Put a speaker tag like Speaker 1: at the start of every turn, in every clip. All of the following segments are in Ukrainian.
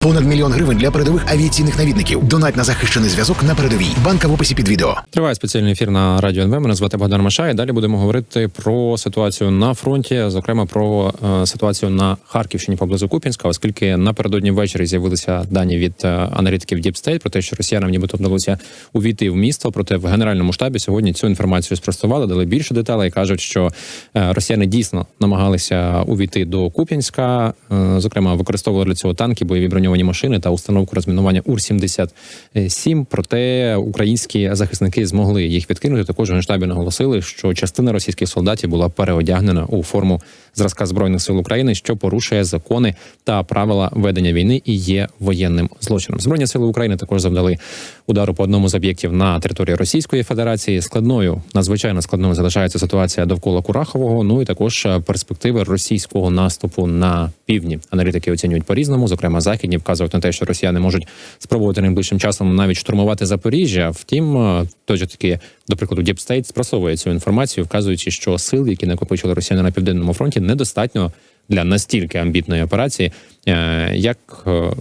Speaker 1: Понад мільйон гривень для передових авіаційних навідників. Донать на захищений зв'язок на передовій. Банка в описі під відео.
Speaker 2: Триває спеціальний ефір на радіо НВ. Мене звати Богдан Маша. І далі будемо говорити про ситуацію на фронті, зокрема про е, ситуацію на Харківщині поблизу Куп'янська, оскільки напередодні ввечері з'явилися дані від е, аналітиків Deep State про те, що росіянам нібито вдалося увійти в місто. Проте в генеральному штабі сьогодні цю інформацію спростували, дали більше деталей. кажуть, що е, росіяни дійсно намагалися увійти до Куп'янська, зокрема використовували для цього танки, бойові броньовані машини та установку розмінування ур 77 Проте українські захисники змогли їх відкинути. Також генштабі наголосили, що частина російських солдатів була переодягнена у форму зразка збройних сил України, що порушує закони та правила ведення війни і є воєнним злочином. Збройні сили України також завдали удару по одному з об'єктів на території Російської Федерації. Складною надзвичайно складною залишається ситуація довкола Курахового. Ну і також е, перспективи російського наступу на півдні. Аналітики оцінюють по різному. Зокрема, західні вказують на те, що росіяни можуть спробувати найближчим часом навіть штурмувати Запоріжжя. Втім, е, той же таки, до прикладу, State спростовує цю інформацію, вказуючи, що сил, які накопичили росіяни на південному фронті, недостатньо для настільки амбітної операції, е, як е,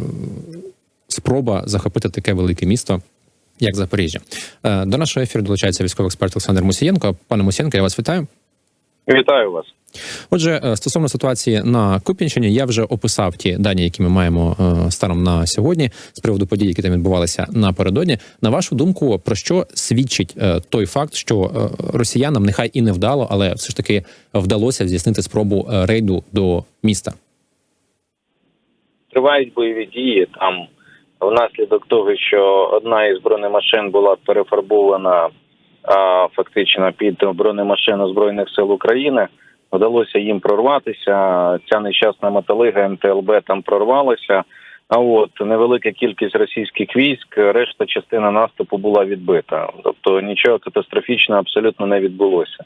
Speaker 2: спроба захопити таке велике місто. Як Запоріжжя до нашого ефіру долучається військовий експерт Олександр Мусієнко. Пане Мусієнко, я вас вітаю.
Speaker 3: Вітаю вас.
Speaker 2: Отже, е, стосовно ситуації на Куп'янщині, я вже описав ті дані, які ми маємо е, станом на сьогодні з приводу подій, які там відбувалися напередодні. На вашу думку, про що свідчить е, той факт, що росіянам нехай і не вдало, але все ж таки вдалося здійснити спробу рейду до міста?
Speaker 3: Тривають бойові дії там внаслідок того, що одна із бронемашин була перефарбована фактично під бронемашину збройних сил України. Вдалося їм прорватися. Ця нещасна металига МТЛБ там прорвалася. А от невелика кількість російських військ, решта частина наступу була відбита. Тобто нічого катастрофічного абсолютно не відбулося.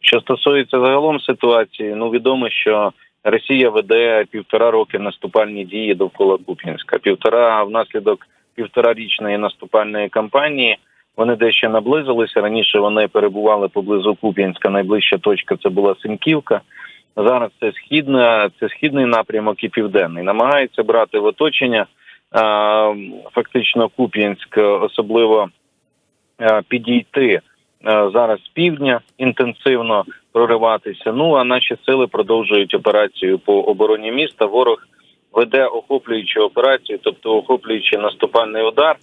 Speaker 3: Що стосується загалом ситуації, ну відомо, що Росія веде півтора роки наступальні дії довкола Куп'янська. Півтора внаслідок півторарічної наступальної кампанії вони дещо наблизилися. Раніше вони перебували поблизу Куп'янська. Найближча точка це була Синьківка. Зараз це східна, це східний напрямок і південний. Намагаються брати в оточення фактично Куп'янськ, особливо підійти зараз з півдня інтенсивно прориватися. Ну а наші сили продовжують операцію по обороні міста. Ворог веде охоплюючу операцію, тобто охоплюючи наступальний удар.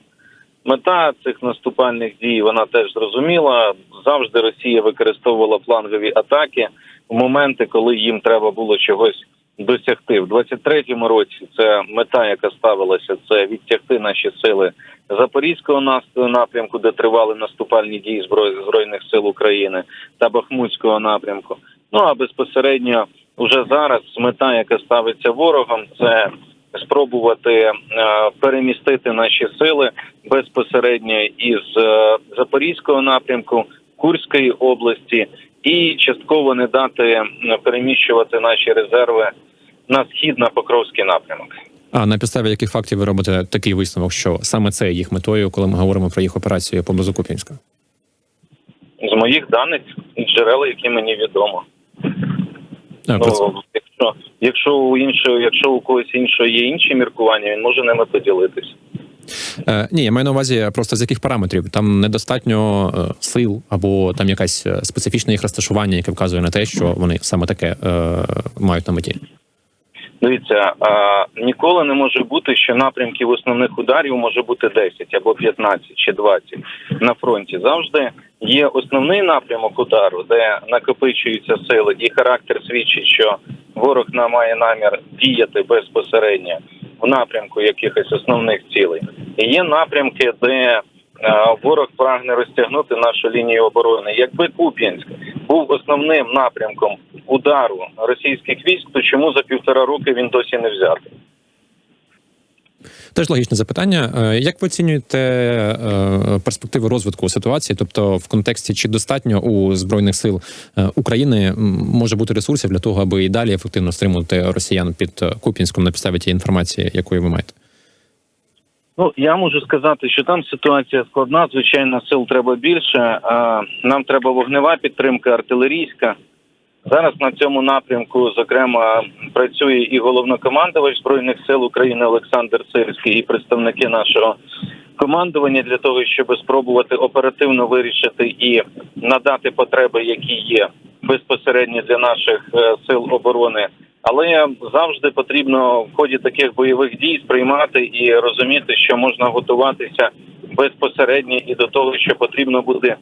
Speaker 3: Мета цих наступальних дій вона теж зрозуміла. Завжди Росія використовувала флангові атаки в моменти, коли їм треба було чогось досягти. В 23-му році це мета, яка ставилася, це відтягти наші сили запорізького напрямку, де тривали наступальні дії збройних сил України та Бахмутського напрямку. Ну а безпосередньо вже зараз мета, яка ставиться ворогом, це спробувати е, перемістити наші сили безпосередньо із е, Запорізького напрямку, Курської області, і частково не дати е, переміщувати наші резерви на схід на Покровський напрямок.
Speaker 2: А на підставі яких фактів ви робите такий висновок, що саме це є їх метою, коли ми говоримо про їх операцію поблизу Куп'янська?
Speaker 3: З моїх даних джерел, які мені відомо.
Speaker 2: А,
Speaker 3: Ну, якщо якщо у іншого, якщо у когось іншого є інші міркування, він може ними поділитися.
Speaker 2: Е, ні, я маю на увазі просто з яких параметрів там недостатньо е, сил або там якась е, специфічне їх розташування, яке вказує на те, що вони саме таке е, мають на меті.
Speaker 3: Дивіться, а, ніколи не може бути, що напрямків основних ударів може бути 10 або 15 чи 20 на фронті. Завжди є основний напрямок удару, де накопичуються сили, і характер свідчить, що ворог на- має намір діяти безпосередньо в напрямку якихось основних цілей. І є напрямки, де е, ворог прагне розтягнути нашу лінію оборони. Якби Куп'янськ був основним напрямком удару російських військ, то чому за півтора роки він досі не взятий?
Speaker 2: Теж логічне запитання. Е, Як ви оцінюєте е, перспективи розвитку ситуації? Тобто, в контексті чи достатньо у збройних сил е, України може бути ресурсів для того, аби і далі ефективно стримувати росіян під Куп'янськом на підставі тієї інформації, якої ви маєте?
Speaker 3: Ну я можу сказати, що там ситуація складна. Звичайно, сил треба більше. Нам треба вогнева підтримка, артилерійська. Зараз на цьому напрямку, зокрема, працює і головнокомандувач збройних сил України Олександр Сирський, і представники нашого командування для того, щоб спробувати оперативно вирішити і надати потреби, які є безпосередньо для наших е, сил оборони. Але завжди потрібно в ході таких бойових дій сприймати і розуміти, що можна готуватися безпосередньо і до того, що потрібно буде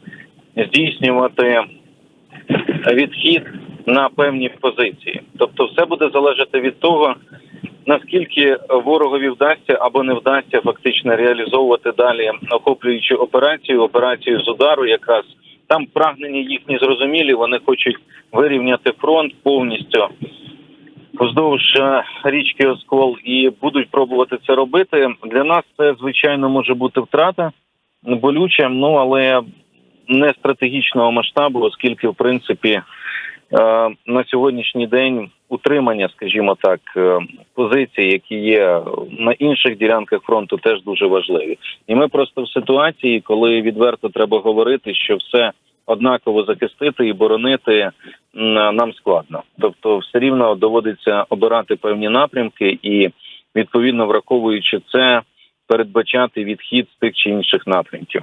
Speaker 3: здійснювати відхід на певні позиції. Тобто, все буде залежати від того, наскільки ворогові вдасться або не вдасться фактично реалізовувати далі охоплюючу операцію, операцію з удару, якраз там прагнення їхні зрозумілі. Вони хочуть вирівняти фронт повністю вздовж е, річки Оскол і будуть пробувати це робити. Для нас це звичайно може бути втрата болюча, ну але не стратегічного масштабу, оскільки в принципі на сьогоднішній день утримання, скажімо так, е, позицій, які є на інших ділянках фронту, теж дуже важливі. І ми просто в ситуації, коли відверто треба говорити, що все однаково захистити і боронити нам складно. Тобто, все рівно доводиться обирати певні напрямки і відповідно враховуючи це, передбачати відхід з тих чи інших напрямків.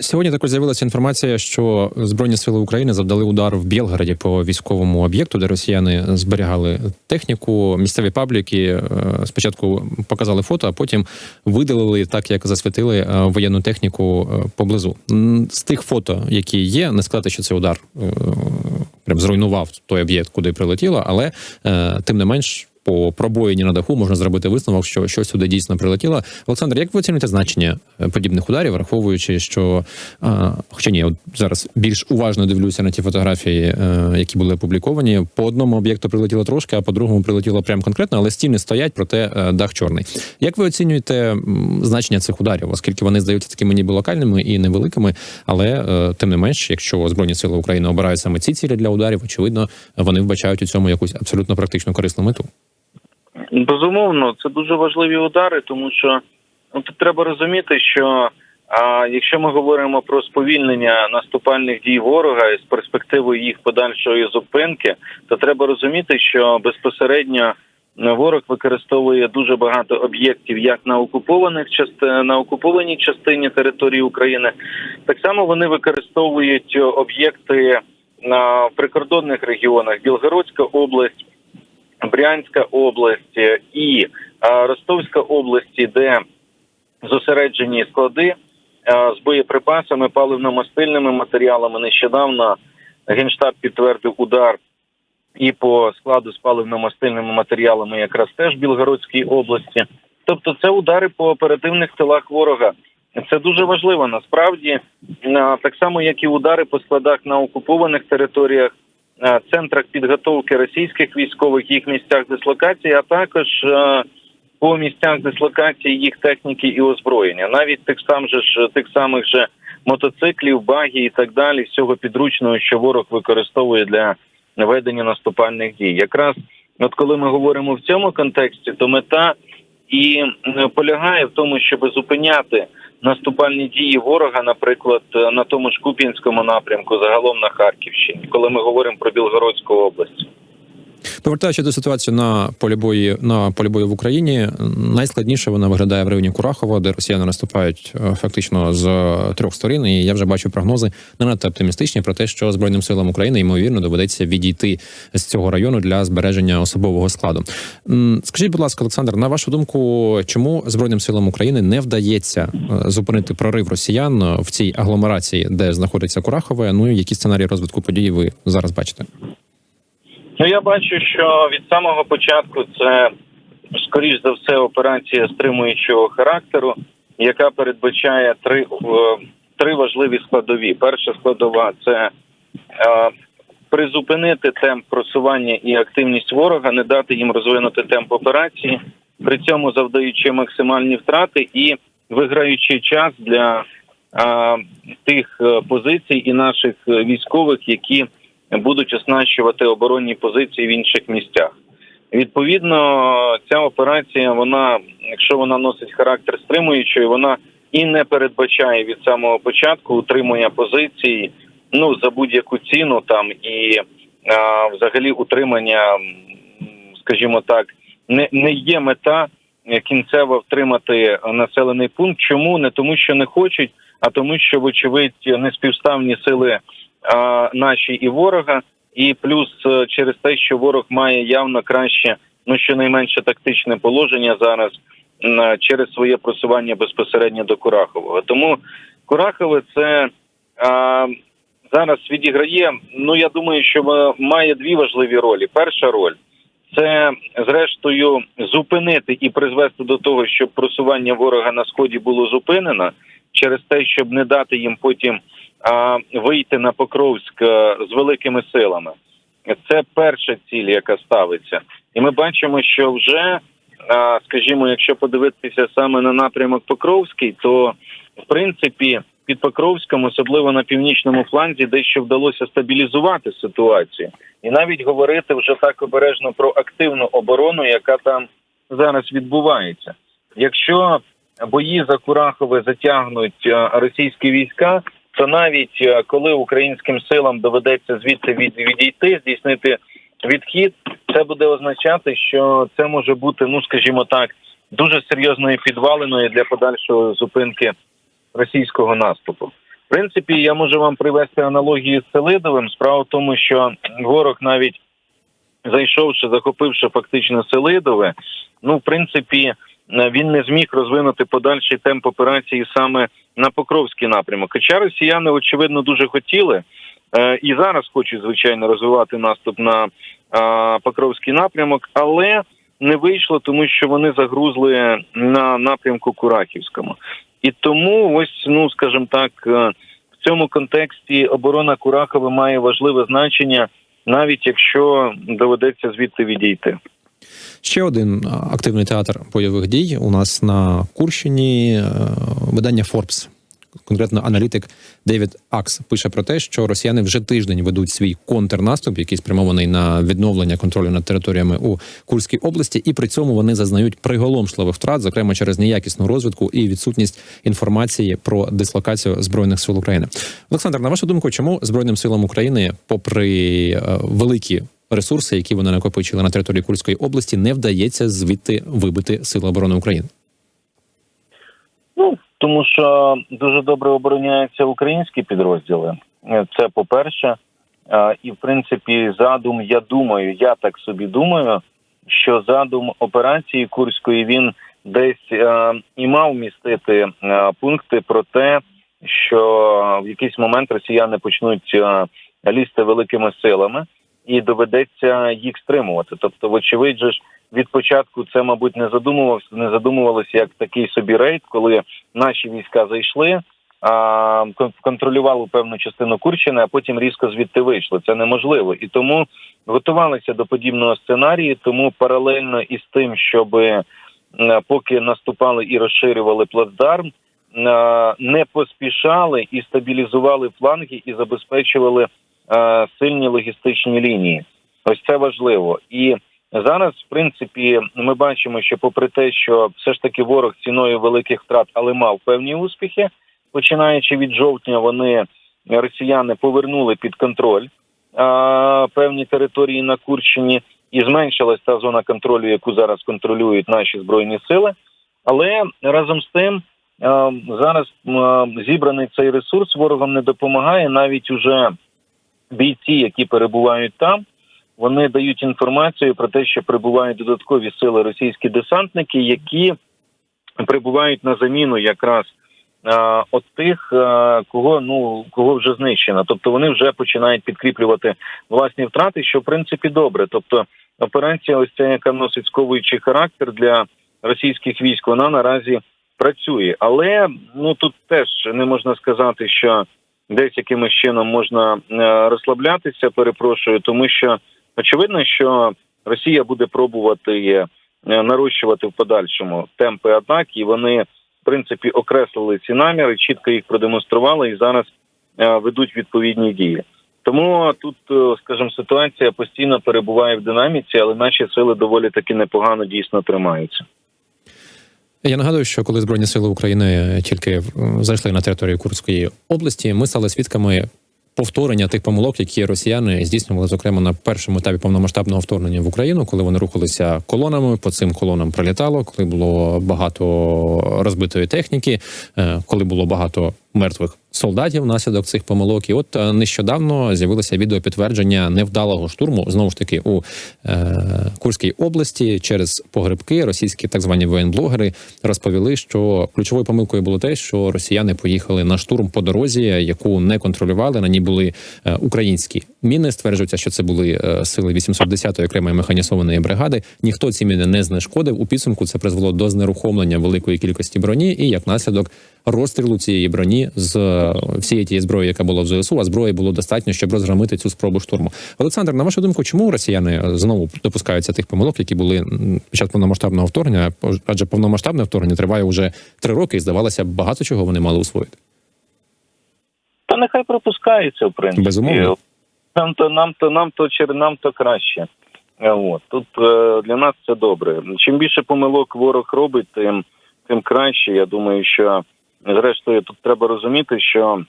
Speaker 2: Сьогодні також з'явилася інформація, що Збройні сили України завдали удар в Білгороді по військовому об'єкту, де росіяни зберігали техніку. Місцеві пабліки е, спочатку показали фото, а потім видалили так, як засвітили е, воєнну техніку е, поблизу. З тих фото, які є, не сказати, що це удар прям зруйнував той об'єкт, куди прилетіло, але тим не менш. По пробоїні на даху можна зробити висновок, що щось сюди дійсно прилетіло. Олександр, як ви оцінюєте значення е, подібних ударів, враховуючи, що а, хоча ні, от зараз більш уважно дивлюся на ті фотографії, е, які були опубліковані. По одному об'єкту прилетіло трошки, а по другому прилетіло прям конкретно, але стіни стоять, проте е, дах чорний. Як ви оцінюєте значення цих ударів, оскільки вони здаються такими ніби локальними і невеликими, але тим не менш, якщо збройні сили України обирають саме ці цілі для ударів, очевидно, вони вбачають у цьому якусь абсолютно практичну корисну мету.
Speaker 3: Безумовно, це дуже важливі удари, тому що ну, тут треба розуміти, що а, якщо ми говоримо про сповільнення наступальних дій ворога і з перспективою їх подальшої зупинки, то треба розуміти, що безпосередньо ворог використовує дуже багато об'єктів як на окупованих на окупованій частині території України, так само вони використовують об'єкти на прикордонних регіонах Білгородська область. Брянська область і е, Ростовська області, де зосереджені склади е, з боєприпасами, паливно-мастильними матеріалами. Нещодавно генштаб підтвердив удар і по складу з паливно-мастильними матеріалами, якраз теж в Білгородській області. Тобто, це удари по оперативних тилах ворога. Це дуже важливо насправді, е, так само як і удари по складах на окупованих територіях центрах підготовки російських військових, їх місцях дислокації, а також е, по місцях дислокації їх техніки і озброєння, навіть тих сам же ж тих самих же мотоциклів, багі і так далі, всього підручного, що ворог використовує для ведення наступальних дій. Якраз от коли ми говоримо в цьому контексті, то мета і е, полягає в тому, щоб зупиняти наступальні дії ворога, наприклад, е, на тому ж Куп'янському напрямку, загалом на Харківщині, коли ми говоримо про Білгородську область.
Speaker 2: Повертаючись до ситуації на полі бою на полі бою в Україні, найскладніше вона виглядає в районі Курахова, де росіяни наступають е, фактично з трьох сторін. І я вже бачу прогнози не надто оптимістичні про те, що збройним силам України ймовірно доведеться відійти з цього району для збереження особового складу. Скажіть, будь ласка, Олександр, на вашу думку, чому збройним силам України не вдається е, зупинити прорив росіян в цій агломерації, де знаходиться Курахове? Ну і які сценарії розвитку подій ви зараз бачите?
Speaker 3: Ну я бачу, що від самого початку це скоріш за все операція стримуючого характеру, яка передбачає три, е, три важливі складові. Перша складова це е, призупинити темп просування і активність ворога, не дати їм розвинути темп операції, при цьому завдаючи максимальні втрати і виграючи час для е, тих е, позицій і наших е, військових, які будуть оснащувати оборонні позиції в інших місцях. Відповідно, ця операція, вона, якщо вона носить характер стримуючої, вона і не передбачає від самого початку утримання позицій ну за будь-яку ціну там і а, взагалі утримання, скажімо так, не, не є мета е, кінцево втримати населений пункт. Чому не тому, що не хочуть, а тому, що вочевидь неспівставні сили наші і ворога, і плюс е, через те, що ворог має явно краще, ну щонайменше тактичне положення зараз м, через своє просування безпосередньо до Курахового. Тому Курахове це а, зараз відіграє. Ну я думаю, що е, має дві важливі ролі. Перша роль це зрештою зупинити і призвести до того, щоб просування ворога на сході було зупинено через те, щоб не дати їм потім вийти на Покровськ е, з великими силами. Це перша ціль, яка ставиться, і ми бачимо, що вже, скажімо, якщо подивитися саме на напрямок Покровський, то в принципі під Покровськом, особливо на північному фланзі, дещо вдалося стабілізувати ситуацію, і навіть говорити вже так обережно про активну оборону, яка там зараз відбувається. Якщо бої за Курахове затягнуть е, російські війська, то навіть е, коли українським силам доведеться звідти від, відійти, здійснити відхід, це буде означати, що це може бути, ну скажімо так, дуже серйозною підваленою для подальшої зупинки російського наступу. В принципі, я можу вам привести аналогію з Селидовим. Справа в тому, що ворог навіть зайшовши, захопивши фактично Селидове, ну в принципі. Е, Він не зміг розвинути подальший темп операції саме на Покровський напрямок. Хоча росіяни, очевидно, дуже хотіли е, і зараз хочуть, звичайно, розвивати наступ на Покровський напрямок, але не вийшло, тому що вони загрузли на напрямку Курахівському. І тому, ось, ну скажімо так, е, в цьому контексті оборона Курахова має важливе значення, навіть якщо доведеться звідти відійти.
Speaker 2: Ще один активний театр бойових дій у нас на Курщині. е, Видання Forbes, конкретно аналітик Девід Акс пише про те, що росіяни вже тиждень ведуть свій контрнаступ, який спрямований на відновлення контролю над територіями у Курській області, і при цьому вони зазнають приголомшливих втрат, зокрема через неякісну розвідку і відсутність інформації про дислокацію збройних сил України. Олександр, на вашу думку, чому збройним силам України, попри е, великі ресурси, які вони накопичили на території Курської області, не вдається звідти вибити сили оборони України.
Speaker 3: Ну тому що дуже добре обороняються українські підрозділи. Це по-перше. Е, І в принципі, задум, я думаю, я так собі думаю, що задум операції Курської він десь е, і мав містити е, пункти про те, що в якийсь момент росіяни почнуть е, лізти великими силами, і доведеться їх стримувати. Тобто, вочевидь, же ж від початку це, мабуть, не задумувався, не задумувалося як такий собі рейд, коли наші війська зайшли, а кон- контролювали певну частину Курщини, а потім різко звідти вийшли. Це неможливо, і тому готувалися до подібного сценарію. Тому паралельно із тим, щоб е, поки наступали і розширювали плацдарм, е, не поспішали і стабілізували фланги і забезпечували сильні логістичні лінії. Ось це важливо. І зараз, в принципі, ми бачимо, що попри те, що все ж таки ворог ціною великих втрат, але мав певні успіхи, починаючи від жовтня, вони росіяни повернули під контроль а, певні території на Курщині, і зменшилась та зона контролю, яку зараз контролюють наші збройні сили. Але разом з тим. е, Зараз е, зібраний цей ресурс ворогам не допомагає навіть уже бійці, які перебувають там, вони дають інформацію про те, що прибувають додаткові сили російські десантники, які прибувають на заміну якраз е, от тих, е, кого ну кого вже знищено. Тобто вони вже починають підкріплювати власні втрати, що в принципі добре. Тобто операція, ось ця, яка носить сковуючий характер для російських військ, вона наразі працює. Але ну тут теж не можна сказати, що десь якимось чином можна е, розслаблятися. Перепрошую, тому що очевидно, що Росія буде пробувати е, нарощувати в подальшому темпи атак, і вони в принципі окреслили ці наміри, чітко їх продемонстрували і зараз е, ведуть відповідні дії. Тому тут, скажімо, ситуація постійно перебуває в динаміці, але наші сили доволі таки непогано дійсно тримаються.
Speaker 2: Я нагадую, що коли збройні сили України тільки зайшли на територію Курської області, ми стали свідками повторення тих помилок, які росіяни здійснювали, зокрема на першому етапі повномасштабного вторгнення в Україну, коли вони рухалися колонами, по цим колонам прилітало, коли було багато розбитої техніки, е, коли було багато мертвих солдатів внаслідок цих помилок. І от е, нещодавно з'явилося відео підтвердження невдалого штурму знову ж таки у е, Курській області через погребки. Російські так звані воєнблогери розповіли, що ключовою помилкою було те, що росіяни поїхали на штурм по дорозі, яку не контролювали. На ній були е, українські міни. Стверджується, що це були е, сили 810-ї окремої механізованої бригади. Ніхто ці міни не знешкодив. У підсумку це призвело до знерухомлення великої кількості броні, і як наслідок розстрілу цієї броні з е, всієї тієї зброї, яка була в ЗСУ, а зброї було достатньо, щоб розгромити цю спробу штурму. Олександр, на вашу думку, чому росіяни е, знову допускаються тих помилок, які були під час повномасштабного вторгнення? Адже повномасштабне вторгнення триває вже три роки, і здавалося, багато чого вони мали усвоїти.
Speaker 3: Та нехай пропускаються, в принципі.
Speaker 2: Безумовно.
Speaker 3: Нам то нам то нам то нам то краще. Е, От тут для нас це добре. Чим більше помилок ворог робить, тим тим краще. Я думаю, що зрештою тут треба розуміти, що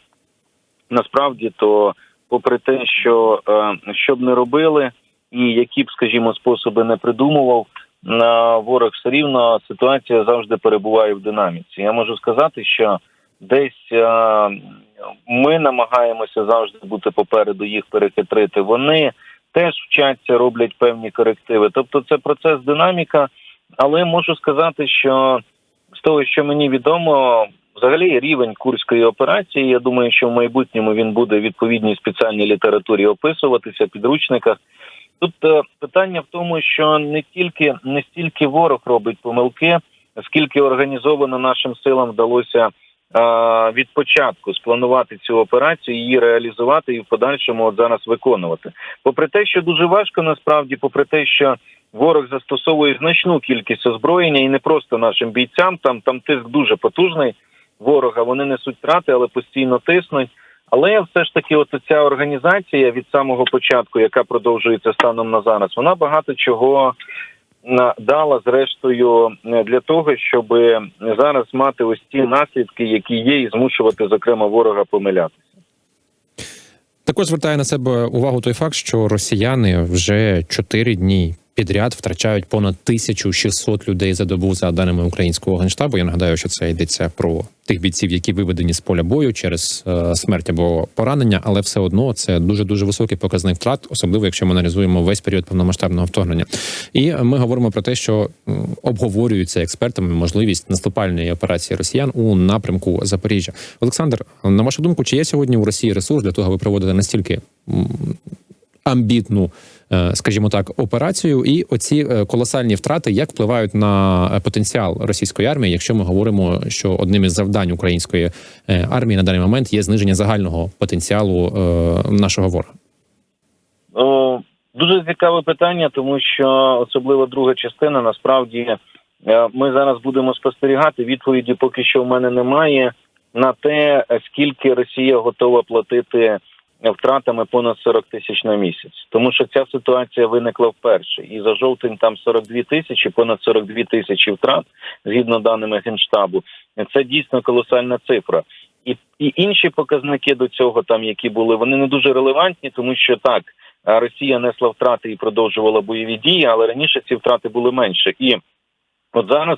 Speaker 3: насправді то, попри те, що е, що б не робили, і які б, скажімо, способи не придумував, на ворог все рівно ситуація завжди перебуває в динаміці. Я можу сказати, що десь е, ми намагаємося завжди бути попереду їх перехитрити. Вони теж вчаться, роблять певні корективи. Тобто, це процес динаміка. Але можу сказати, що з того, що мені відомо, взагалі рівень курської операції. Я думаю, що в майбутньому він буде в відповідній спеціальній літературі описуватися підручниках. Тут е, питання в тому, що не тільки не стільки ворог робить помилки, скільки організовано нашим силам вдалося е, від початку спланувати цю операцію, її реалізувати і в подальшому от зараз виконувати. Попри те, що дуже важко насправді, попри те, що ворог застосовує значну кількість озброєння і не просто нашим бійцям, там там тиск дуже потужний ворога. Вони несуть втрати, але постійно тиснуть. Але все ж таки, от ця організація від самого початку, яка продовжується станом на зараз, вона багато чого дала зрештою е, для того, щоб зараз мати ось ті наслідки, які є, і змушувати зокрема ворога помилятися.
Speaker 2: Також звертає на себе увагу той факт, що росіяни вже чотири дні підряд втрачають понад 1600 людей за добу за даними українського генштабу. Я нагадаю, що це йдеться про тих бійців, які виведені з поля бою через е, смерть або поранення, але все одно це дуже дуже високий показник втрат, особливо якщо ми аналізуємо весь період повномасштабного вторгнення. І ми говоримо про те, що обговорюється експертами можливість наступальної операції росіян у напрямку Запоріжжя. Олександр, на вашу думку, чи є сьогодні у Росії ресурс для того, аби проводити настільки амбітну, скажімо так, операцію, і оці е, колосальні втрати як впливають на е, потенціал російської армії, якщо ми говоримо, що одним із завдань української е, армії на даний момент є зниження загального потенціалу е, нашого ворога.
Speaker 3: Дуже цікаве питання, тому що особливо друга частина. Насправді е, ми зараз будемо спостерігати. Відповіді поки що в мене немає на те, е, скільки Росія готова платити втратами понад 40 тисяч на місяць, тому що ця ситуація виникла вперше, і за жовтень там 42 тисячі, понад 42 тисячі втрат, згідно даними генштабу. Це дійсно колосальна цифра. І, і інші показники до цього, там які були, вони не дуже релевантні, тому що так Росія несла втрати і продовжувала бойові дії, але раніше ці втрати були менше. І от зараз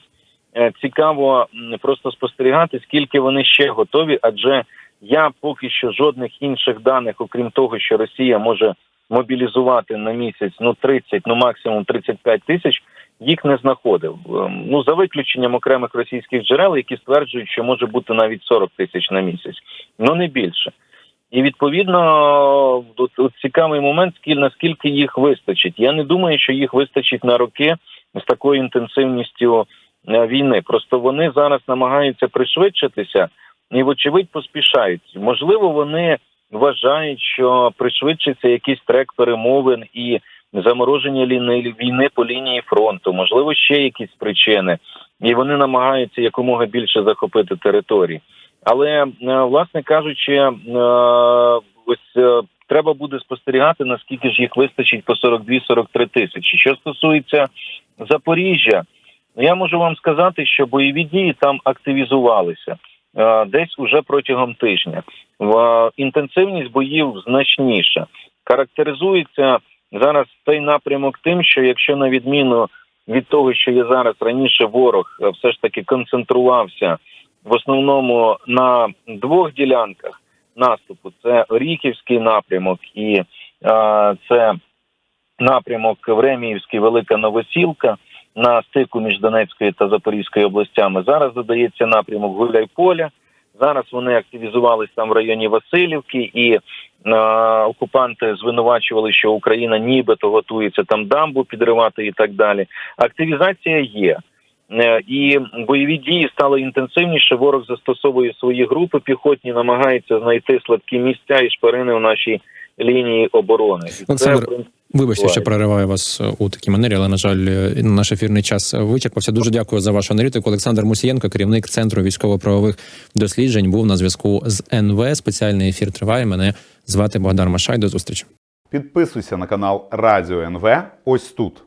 Speaker 3: е, цікаво просто спостерігати, скільки вони ще готові, адже я поки що жодних інших даних, окрім того, що Росія може мобілізувати на місяць ну 30, ну максимум 35 тисяч, їх не знаходив. Ем, Ну за виключенням окремих російських джерел, які стверджують, що може бути навіть 40 тисяч на місяць, ну не більше. І відповідно от, от цікавий момент, скіль наскільки їх вистачить. Я не думаю, що їх вистачить на роки з такою інтенсивністю е, війни. Просто вони зараз намагаються пришвидшитися і, вочевидь, поспішають. Можливо, вони вважають, що пришвидшиться якийсь трек перемовин і замороження війни по лінії фронту. Можливо, ще якісь причини, і вони намагаються якомога більше захопити території. Але е, власне кажучи, е, ось е, треба буде спостерігати, наскільки ж їх вистачить по 42-43 тисячі. Що стосується Запоріжжя, я можу вам сказати, що бойові дії там активізувалися десь уже протягом тижня. в- інтенсивність боїв значніша. Характеризується зараз цей напрямок тим, що якщо на відміну від того, що є зараз раніше, ворог е, все ж таки концентрувався в основному на двох ділянках наступу: це Оріхівський напрямок і е, це напрямок Времіївський, Велика Новосілка на стику між Донецькою та Запорізькою областями. Зараз додається напрямок Гуляйполя. Зараз вони активізувались там в районі Васильівки, і е, окупанти звинувачували, що Україна нібито готується там дамбу підривати і так далі. Активізація є. Е, І бойові дії стали інтенсивніше. Ворог застосовує свої групи піхотні, намагається знайти слабкі місця і шпарини в нашій лінії оборони. І це, в принципі,
Speaker 2: Вибачте, що
Speaker 3: прориваю
Speaker 2: перериваю вас е, у такій манері, але на жаль, е, наш ефірний час вичерпався. Дуже дякую за вашу аналітику. Олександр Мусієнко, керівник центру військово-правових досліджень, був на зв'язку з НВ. Спеціальний ефір триває. Мене звати Богдан Машай. До зустрічі.
Speaker 4: Підписуйся на канал Радіо НВ ось тут.